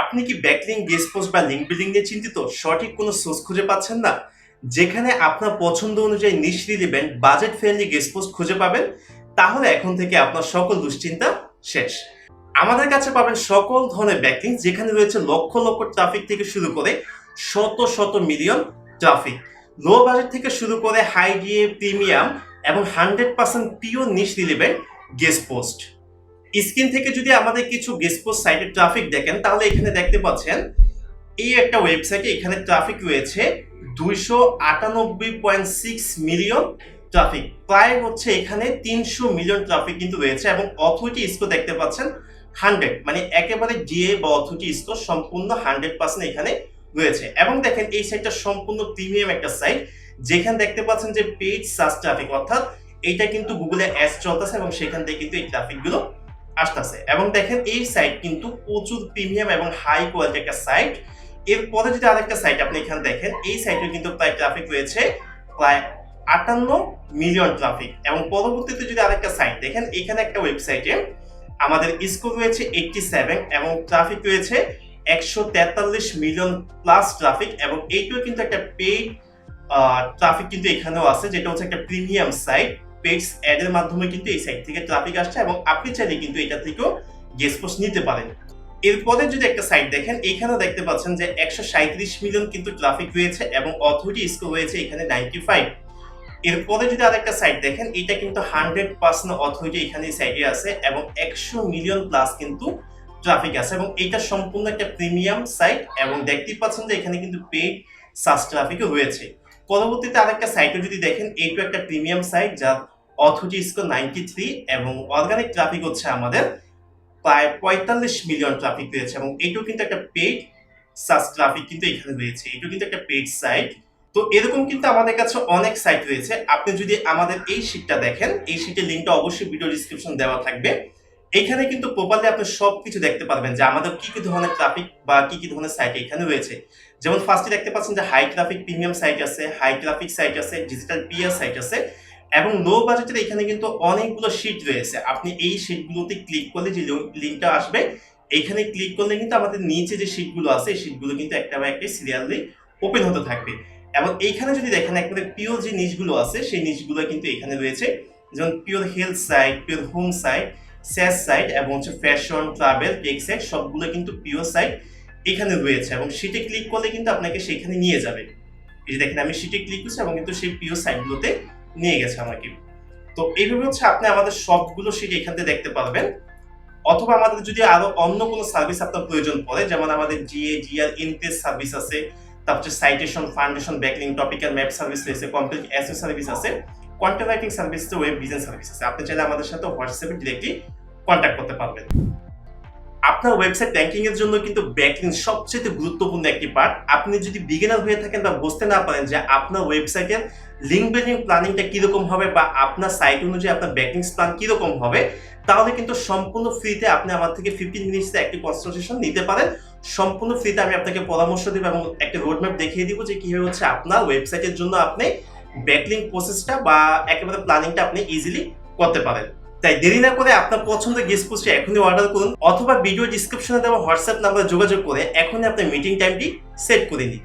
আপনি কি backlink guest post বা লিঙ্ক বিল্ডিং নিয়ে চিন্তিত? সঠিক কোনো সোর্স খুঁজে পাচ্ছেন না? যেখানে আপনার পছন্দ অনুযায়ী niche relevant budget friendly guest post খুঁজে পাবেন, তাহলে এখন থেকে আপনার সকল দুশ্চিন্তা শেষ। আমাদের কাছে পাবেন সকল ধরনের ব্যাকলিং, যেখানে রয়েছে লক্ষ লক্ষ ট্রাফিক থেকে শুরু করে শত শত মিলিয়ন ট্রাফিক লো বাজেট থেকে শুরু করে হাই গিয়ে প্রিমিয়াম এবং hundred percent pure niche relevant guest post. Screen থেকে যদি আমাদের কিছু গেস্ট পোস্ট সাইটের ট্রাফিক দেখেন, তাহলে এখানে দেখতে পাচ্ছেন, এই একটা ওয়েবসাইটে এখানে ট্রাফিক রয়েছে দুইশো আটানব্বই পয়েন্ট সিক্স মিলিয়ন ট্রাফিক। প্রায় হচ্ছে এখানে তিনশো মিলিয়ন ট্রাফিক কিন্তু রয়েছে এবং অথরিটি স্কোর দেখতে পাচ্ছেন হান্ড্রেড মানে একেবারে ডিএ বা অথরিটি স্কোর সম্পূর্ণ হান্ড্রেড পার্সেন্ট এখানে রয়েছে। এবং দেখেন এই সাইটটা সম্পূর্ণ প্রিমিয়াম একটা সাইট যেখানে দেখতে পাচ্ছেন যে পেজ সার্চ ট্রাফিক অর্থাৎ এটা কিন্তু গুগলে অ্যাস চলতেছে এবং সেখান থেকে কিন্তু এই ট্রাফিকগুলো আসতেছে। এবং দেখেন এই সাইট কিন্তু প্রচুর প্রিমিয়াম এবং হাই কোয়ালিটি একটা সাইট এরপরে যদি আরেকটা সাইট আপনি এখানে দেখেন, এই সাইটে কিন্তু প্রায় ট্রাফিক রয়েছে, প্রায় আটান্ন মিলিয়ন ট্রাফিক এবং পরবর্তীতে যদি আরেকটা সাইট দেখেন, এখানে একটা ওয়েবসাইটে আমাদের স্কোর রয়েছে এইটটি সেভেন এবং ট্রাফিক রয়েছে একশো তেতাল্লিশ মিলিয়ন প্লাস ট্রাফিক এবং এইটাও কিন্তু একটা পেইড ট্রাফিক কিন্তু এখানেও আছে, যেটা হচ্ছে একটা প্রিমিয়াম সাইট পেডস অ্যাড এর মাধ্যমে কিন্তু এই সাইট থেকে ট্রাফিক আসছে এবং আপনি চাইলে কিন্তু এটা থেকেও গেস্ট পোস্ট নিতে পারেন। এরপরে যদি একটা সাইট দেখেন এখানেও দেখতে পাচ্ছেন যে একশো সাঁত্রিশ মিলিয়ন কিন্তু ট্রাফিক রয়েছে এবং অথরিটি স্কোর রয়েছে এখানে নাইনটি ফাইভ এরপরে যদি আরেকটা সাইট দেখেন, এটা কিন্তু হান্ড্রেড পার্সেন্ট অথরিটি এখানে সাইটে আছে এবং একশো মিলিয়ন প্লাস কিন্তু ট্রাফিক আছে এবং এটা সম্পূর্ণ একটা প্রিমিয়াম সাইট এবং দেখতেই পাচ্ছেন যে এখানে কিন্তু পেড সাস ট্রাফিকও রয়েছে। পরবর্তীতে আরেকটা সাইটে যদি দেখেন, এইটা একটা প্রিমিয়াম সাইট যার অথরিটি স্কোর নাইনটি থ্রি এবং অর্গানিক ট্রাফিক হচ্ছে আমাদের প্রায় পঁয়তাল্লিশ মিলিয়ন ট্রাফিক রয়েছে এবং এইটাও কিন্তু একটা পেড সাস ট্রাফিক কিন্তু এখানে রয়েছে। এটাও কিন্তু একটা পেড সাইট তো এরকম কিন্তু আমাদের কাছে অনেক সাইট রয়েছে। আপনি যদি আমাদের এই শিটটা দেখেন, এই শিটের লিঙ্কটা অবশ্যই ভিডিও ডিসক্রিপশন দেওয়া থাকবে। এখানে কিন্তু প্রপারলি আপনি সব কিছু দেখতে পারবেন যে আমাদের কি কি ধরনের ট্রাফিক বা কি কি ধরনের সাইট এখানে রয়েছে। যেমন ফার্স্টে দেখতে পাচ্ছেন যে হাই ট্রাফিক প্রিমিয়াম সাইট আছে হাই ট্রাফিক সাইট আছে ডিজিটাল পিআর সাইট আছে এবং লো বাজেটের এখানে কিন্তু অনেকগুলো শিট রয়েছে। আপনি এই শিটগুলোতে ক্লিক করলে যে লিঙ্কটা আসবে, এখানে ক্লিক করলে কিন্তু আমাদের নিচে যে শিটগুলো আছে এই শিটগুলো কিন্তু একটা বা একটা সিরিয়ালি ওপেন হতে থাকবে। এবং এইখানে যদি দেখেন একবারে পিওর যে নিচগুলো আছে, সেই নিচগুলো কিন্তু এখানে রয়েছে। যেমন pure health site pure home site SaaS site এবং হচ্ছে ফ্যাশন, ট্রাভেল টেক সাইট, সবগুলো কিন্তু পিওর সাইট এখানে রয়েছে এবং সেটে ক্লিক করলে কিন্তু আপনাকে সেখানে নিয়ে যাবে। এই যে দেখেন, আমি সেটে ক্লিক করছি এবং কিন্তু সেই পিওর সাইটগুলোতে নিয়ে গেছে আমাকে। তো এইভাবে হচ্ছে আপনি আমাদের সবগুলো সিট এখান থেকে দেখতে পারবেন। অথবা আমাদের যদি আরও অন্য কোনো সার্ভিস আপনার প্রয়োজন পড়ে, যেমন আমাদের জিএ জিআর ইনটেস সার্ভিস আছে, তারপর citation foundation backlink topical map service রয়েছে কমপ্লিট এসও সার্ভিস আছে content writing service web business service আছে। আপনি চাইলে আমাদের সাথে হোয়াটসঅ্যাপে ডিরেক্টলি কন্ট্যাক্ট করতে পারবেন। আপনার ওয়েবসাইট র্যাঙ্কিং এর জন্য কিন্তু ব্যাকলিং সবচেয়ে গুরুত্বপূর্ণ একটি পার্ট আপনি যদি বিগিনার হয়ে থাকেন বা বুঝতে না পারেন যে আপনার ওয়েবসাইটের লিঙ্ক বিল্ডিং প্ল্যানিংটা কীরকম হবে বা আপনার সাইট অনুযায়ী আপনার ব্যাকলিং প্ল্যান কীরকম হবে, তাহলে কিন্তু সম্পূর্ণ ফ্রিতে আপনি আমার থেকে ফিফটিন মিনিটসে একটি কনসালটেশন নিতে পারেন। সম্পূর্ণ ফ্রিতে আমি আপনাকে পরামর্শ দেবো এবং একটা রোডম্যাপ দেখিয়ে দিব যে কীভাবে হচ্ছে আপনার ওয়েবসাইটের জন্য আপনি ব্যাকলিং প্রসেসটা বা একেবারে প্ল্যানিংটা আপনি ইজিলি করতে পারেন। তাই দেরি না করে আপনার পছন্দের গেস্ট পোস্টটি এখনই অর্ডার করুন অথবা ভিডিও ডিসক্রিপশনে দেওয়া হোয়াটসঅ্যাপ নাম্বারে যোগাযোগ করে এখনই আপনার মিটিং টাইমটি সেট করে নিন।